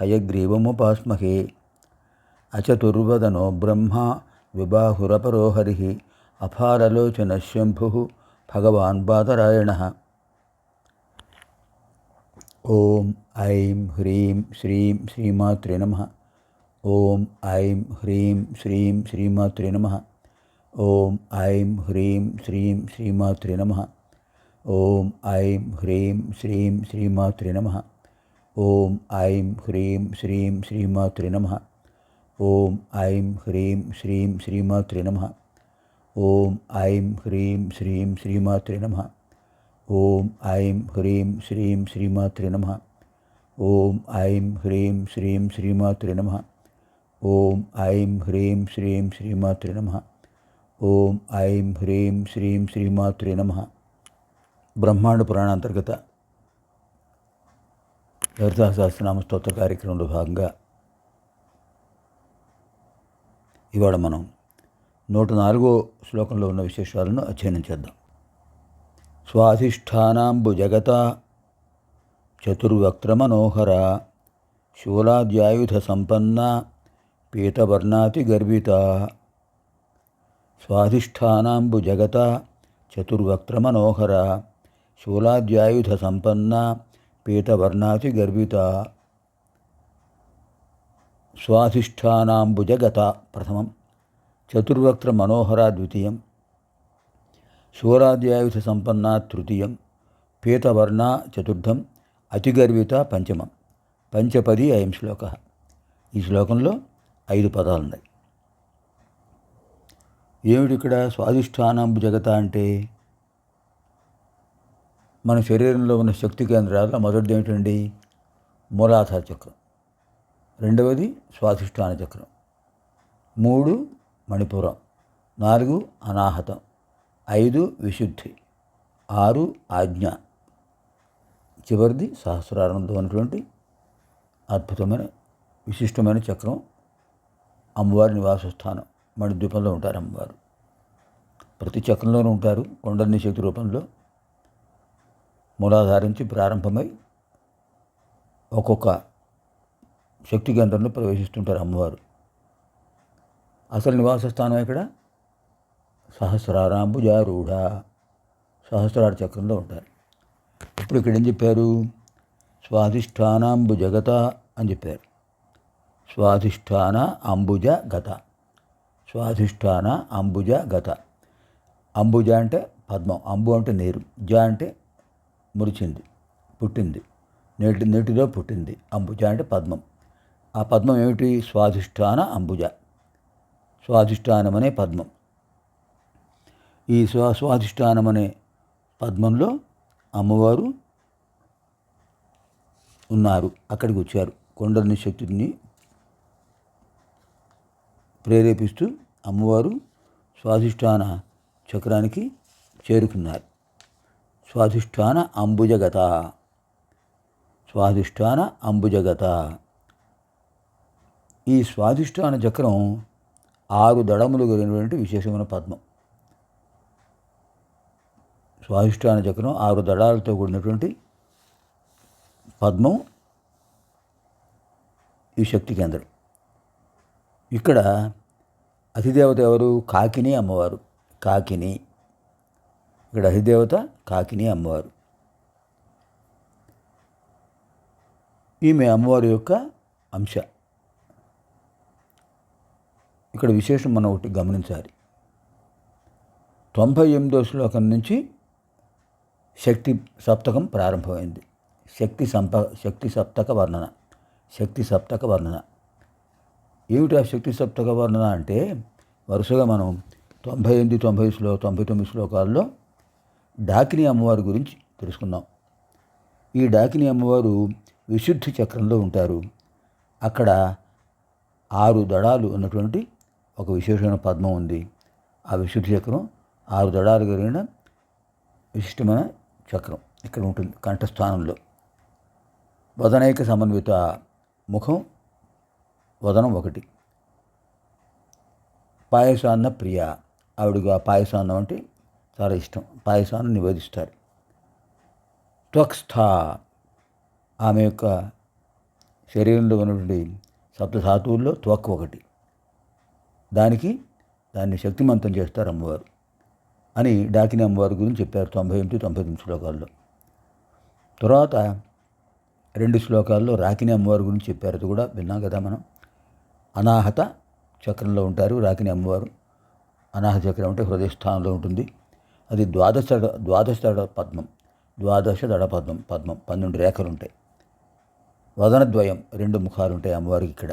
హయగ్రీవముపాస్మహే అచతుర్వదనో బ్రహ్మ విబాహురపరో హరి అపారలోచన శంభు భగవాన్ బాతరాయణ ఓం ఐం హ్రీం శ్రీం శ్రీమాత్రే నమ. ఓం ఐం హ్రీం శ్రీం శ్రీమాత్రే నమ. ఓం ఐం హ్రీం శ్రీం శ్రీమాత్రే నమ. ఓం ఐం హ్రీం శ్రీం శ్రీమాత్రే నమ. ఓం ఐం హ్రీం శ్రీం శ్రీమాతృ నమ. ఓం ఐం హ్రీం శ్రీం శ్రీమాతృ నమ. ఓం ఐం హ్రీం శ్రీం శ్రీమాతృ నమ. ఓం ఐం హ్రీం శ్రీం శ్రీమాతృ నమ. ఓం ఐం హ్రీం శ్రీం శ్రీమాతృ నమ. ఓం ఐం హ్రీం శ్రీం శ్రీమాతృ నమ. ఓం ఐం హ్రీం శ్రీం శ్రీమాతృ నమ. బ్రహ్మాండ పురాణ అంతర్గత లలితా సహస్రనామ స్తోత్ర కార్యక్రమంలో భాగంగా ఇవాళ మనం నూట నాలుగో శ్లోకంలో ఉన్న విశేషాలను అధ్యయనం చేద్దాం. స్వాధిష్టానాంబు జగత చతుర్వక్త్రమనోహర శూలాద్యాయుధ సంపన్న పీతవర్ణాతి గర్విత స్వాధిష్టానాంబు జగత చతుర్వక్త్రమనోహర శూలాద్యాయుధ సంపన్న పీతవర్ణాతి గర్విత స్వాధిష్టానాంబుజగత ప్రథమం. చతుర్వక్త్ర మనోహర ద్వితీయం. శూరాధ్యాయుధ సంపన్న తృతీయం. పీతవర్ణ చతుర్థం. అతిగర్విత పంచమం. పంచపది అయం శ్లోక. ఈ శ్లోకంలో ఐదు పదాలున్నాయి. ఏమిటి ఇక్కడ స్వాధిష్టానాంబు జగత అంటే? మన శరీరంలో ఉన్న శక్తి కేంద్రాల్లో మొదటిది ఏమిటండి? మూలాధార చక్రం. రెండవది స్వాధిష్టాన చక్రం. మూడు మణిపురం. నాలుగు అనాహతం. ఐదు విశుద్ధి. ఆరు ఆజ్ఞ. చివరిది సహస్రారంలో ఉన్నటువంటి అద్భుతమైన విశిష్టమైన చక్రం. అమ్మవారి నివాసస్థానం. మణిద్వీపంలో ఉంటారు అమ్మవారు. ప్రతి చక్రంలోనూ ఉంటారు. కొండని శక్తి రూపంలో. మూలాధారించి నుంచి ప్రారంభమై ఒక్కొక్క శక్తి కేంద్రంలో ప్రవేశిస్తుంటారు అమ్మవారు. అసలు నివాస స్థానం ఇక్కడ సహస్రారాంబుజారూఢ సహస్రార చక్రంలో ఉంటారు. ఇప్పుడు ఇక్కడ ఏం చెప్పారు? స్వాధిష్టానాంబు జగత అని చెప్పారు. స్వాధిష్టాన అంబుజ గత. స్వాధిష్టాన అంబుజ గత. అంబుజ అంటే పద్మం. అంబు అంటే నీరు. జ అంటే మురిచింది పుట్టింది. నేటి నేటిలో పుట్టింది అంబుజ అంటే పద్మం. ఆ పద్మం ఏమిటి? స్వాధిష్టాన అంబుజ. స్వాధిష్టానం అనే పద్మం. ఈ స్వా స్వాధిష్టానం అనే పద్మంలో అమ్మవారు ఉన్నారు. అక్కడికి వచ్చారు. కొండని శక్తిని ప్రేరేపిస్తూ అమ్మవారు స్వాధిష్టాన చక్రానికి చేరుకున్నారు. స్వాధిష్టాన అంబుజగత. స్వాధిష్టాన అంబుజగత. ఈ స్వాధిష్టాన చక్రం ఆరు దడములు కలిగినటువంటి విశేషమైన పద్మం. స్వాధిష్టాన చక్రం ఆరు దడాలతో కూడినటువంటి పద్మం ఈ శక్తి కేంద్రం. ఇక్కడ అతిదేవత ఎవరు? కాకిని అమ్మవారు. కాకిని. ఇక్కడ అధిదేవత కాకిని అమ్మవారు. ఈమె అమ్మవారి యొక్క అంశ. ఇక్కడ విశేషం మనం ఒకటి గమనించాలి. తొంభై ఎనిమిదో శ్లోకం నుంచి శక్తి సప్తకం ప్రారంభమైంది. శక్తి సంప శక్తి సప్తక వర్ణన శక్తి సప్తక వర్ణన. ఏమిటి ఆ శక్తి సప్తక వర్ణన అంటే వరుసగా మనం తొంభై ఎనిమిది తొంభై శ్లో తొంభై తొమ్మిది శ్లోకాల్లో డాకిని అమ్మవారి గురించి తెలుసుకున్నాం ఈ డాకిని అమ్మవారు విశుద్ధి చక్రంలో ఉంటారు. అక్కడ ఆరు దడాలు ఉన్నటువంటి ఒక విశేషమైన పద్మం ఉంది. ఆ విశుద్ధి చక్రం ఆరు దడాలు కలిగిన విశిష్టమైన చక్రం ఇక్కడ ఉంటుంది కంఠస్థానంలో. వదనైక సమన్విత ముఖం వదనం ఒకటి. పాయసాన్న ప్రియ ఆవిడకు ఆ పాయసాన్నం అంటే చాలా ఇష్టం. పాయసాన్ని నివేదిస్తారు. త్వక్స్థ ఆమె యొక్క శరీరంలో ఉన్నటువంటి సప్తధాతువుల్లో త్వక్ ఒకటి. దానికి దాన్ని శక్తిమంతం చేస్తారు అమ్మవారు అని డాకిని అమ్మవారి గురించి చెప్పారు తొంభై ఎనిమిది తొంభై తొమ్మిది శ్లోకాల్లో. తర్వాత రెండు శ్లోకాల్లో రాకిని అమ్మవారి గురించి చెప్పారు. అది కూడా విన్నాం కదా మనం. అనాహత చక్రంలో ఉంటారు రాకిని అమ్మవారు. అనాహత చక్రం అంటే హృదయస్థానంలో ఉంటుంది. అది ద్వాదశ ద్వాదశ దడ పద్మం. ద్వాదశ దడ పద్మం పద్మం పన్నెండు రేఖలు ఉంటాయి వదనద్వయం రెండు ముఖాలు ఉంటాయి అమ్మవారికి ఇక్కడ.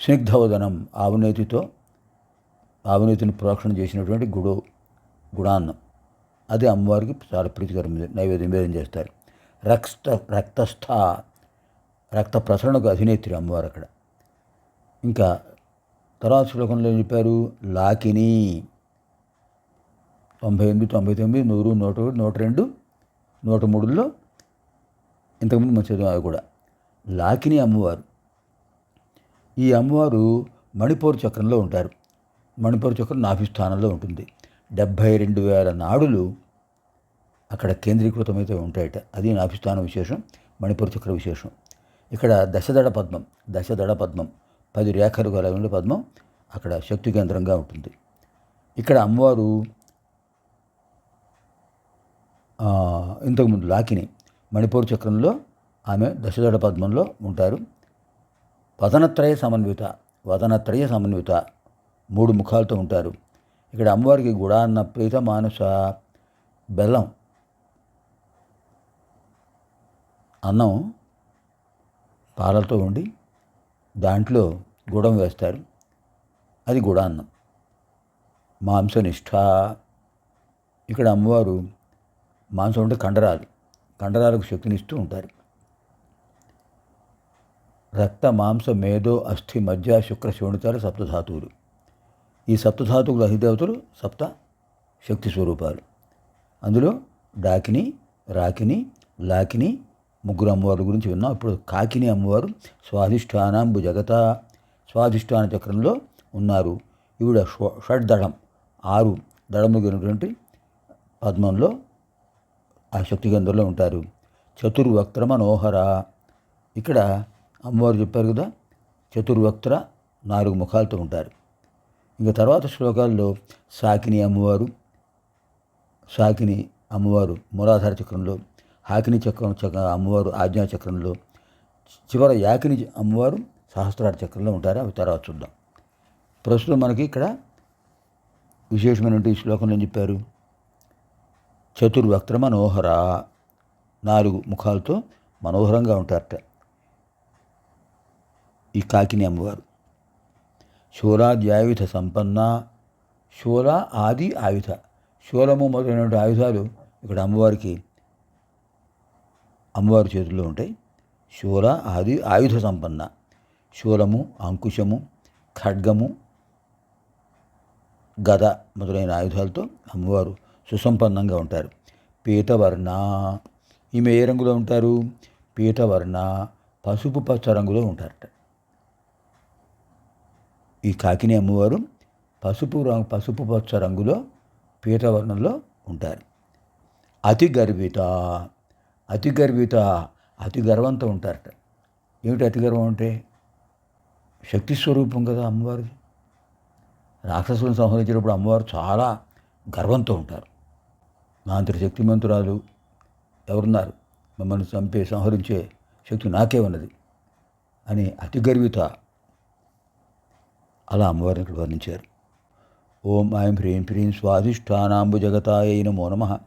స్నిగ్ధవదనం ఆవునేతితో ఆవునేతిని ప్రోక్షణ చేసినటువంటి గుడు గుడాన్నం. అది అమ్మవారికి చాలా ప్రీతికరమైనది నైవేద్యం నివేదన చేస్తారు. రక్త రక్తస్థ రక్త ప్రసరణకు అధినేత్రి అమ్మవారు అక్కడ. ఇంకా తర్వాత శ్లోకంలో చెప్పారు? లాకిని. తొంభై ఎనిమిది తొంభై తొమ్మిది నూరు నూట ఒకటి నూట రెండు నూట మూడులో ఇంతకుముందు మనం చదివాం అవి కూడా. లాకిని అమ్మవారు. ఈ అమ్మవారు మణిపూర్ చక్రంలో ఉంటారు. మణిపూర్ చక్రం నాభి స్థానంలో ఉంటుంది. డెబ్భై రెండు వేల నాడులు అక్కడ కేంద్రీకృతమైతే ఉంటాయట. అది నాభి స్థానం విశేషం మణిపూర్ చక్ర విశేషం. ఇక్కడ దశదడ పద్మం దశదడ పద్మం పది రేఖలు గల పద్మం అక్కడ శక్తి కేంద్రంగా ఉంటుంది. ఇక్కడ అమ్మవారు ఇంతకుముందు లాకిని మణిపూర్ చక్రంలో ఆమె దశదళ పద్మంలో ఉంటారు. వదనత్రయ సమన్విత వదనత్రయ సమన్విత మూడు ముఖాలతో ఉంటారు. ఇక్కడ అమ్మవారికి గుడాన్న ప్రీత మానస బెల్లం అన్నం పాలతో ఉండి దాంట్లో గుడం వేస్తారు. అది గుడాన్నం. మాంసనిష్ట ఇక్కడ అమ్మవారు మాంసం అంటే కండరాలు. కండరాలకు శక్తినిస్తూ ఉంటారు. రక్త మాంస మేధో అస్థి మధ్య శుక్ర శోణితాలు సప్తధాతువులు. ఈ సప్తధాతువుల అధిదేవతలు సప్త శక్తి స్వరూపాలు. అందులో డాకిని రాకిని లాకిని ముగ్గురు అమ్మవారి గురించి విన్నాం. ఇప్పుడు కాకిని అమ్మవారు స్వాధిష్టానాంబు జగత స్వాధిష్టాన చక్రంలో ఉన్నారు. ఈవిడ షో- షడ్దళం ఆరు దళములు పద్మంలో ఆ శక్తి కేంద్రంలో ఉంటారు. చతుర్వక్త్ర మనోహర ఇక్కడ అమ్మవారు చెప్పారు కదా చతుర్వక్త్ర నాలుగు ముఖాలతో ఉంటారు. ఇంకా తర్వాత శ్లోకాల్లో సాకిని అమ్మవారు సాకిని అమ్మవారు మూలాధార చక్రంలో హాకిని చక్రం చక్ర అమ్మవారు ఆజ్ఞా చక్రంలో చివర యాకిని అమ్మవారు సహస్రార చక్రంలో ఉంటారు. అవి తర్వాత చూద్దాం. ప్రస్తుతం మనకి ఇక్కడ విశేషమైనటువంటి శ్లోకంలో ఏం చెప్పారు? చతుర్వక్త్ర మనోహర నాలుగు ముఖాలతో మనోహరంగా ఉంటారట ఈ కాకిని అమ్మవారు. శూలాద్యాయుధ సంపన్న శూల ఆది ఆయుధ. శూలము మొదలైనటువంటి ఆయుధాలు ఇక్కడ అమ్మవారికి అమ్మవారి చేతుల్లో ఉంటాయి. శూల ఆది ఆయుధ సంపన్న. శూలము అంకుశము ఖడ్గము గద మొదలైన ఆయుధాలతో అమ్మవారు సుసంపన్నంగా ఉంటారు. పీతవర్ణ ఈమె ఏ రంగులో ఉంటారు. పీతవర్ణ పసుపు పచ్చ రంగులో ఉంటారట. ఈ కాకిని అమ్మవారు పసుపు రంగు పసుపు పచ్చ రంగులో పీతవర్ణంలో ఉంటారు. అతి గర్విత. అతి గర్విత. అతి గర్వంతో ఉంటారట. ఏమిటి అతి గర్వం అంటే? శక్తి స్వరూపం కదా అమ్మవారిది. రాక్షసులను సంహరించినప్పుడు అమ్మవారు చాలా గర్వంతో ఉంటారు. నా అంతటి శక్తిమంతురాలు ఎవరున్నారు? మమ్మల్ని చంపే సంహరించే శక్తి నాకే ఉన్నది అని అతి గర్విత అలా అమ్మవారిని ఇక్కడ వర్ణించారు. ఓం ఐం హ్రీం హ్రీం స్వాధిష్టానాంబు జగతాయ నమో నమ.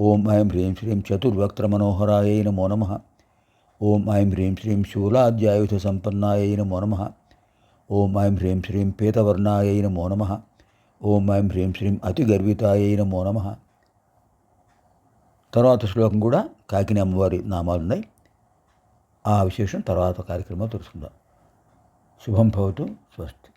ఓం ఐం హ్రీం శ్రీం చతుర్వక్త్ర మనోహరాయ నమో నమ. ఓం ఐం హ్రీం శ్రీం శూలాద్యాయుధ సంపన్నాయ నమో నమ. ఓం ఐం హ్రీం శ్రీం పీతవర్ణాయ నమో నమ. ఓం ఐం హ్రీం శ్రీం అతి గర్వితాయ నమో నమ. తర్వాత శ్లోకం కూడా కాకిని అమ్మవారి నామాలు ఉన్నాయి ఆ విశేషం తర్వాత కార్యక్రమంలో తెలుసుకుందాం. శుభం భవతు స్వస్తి.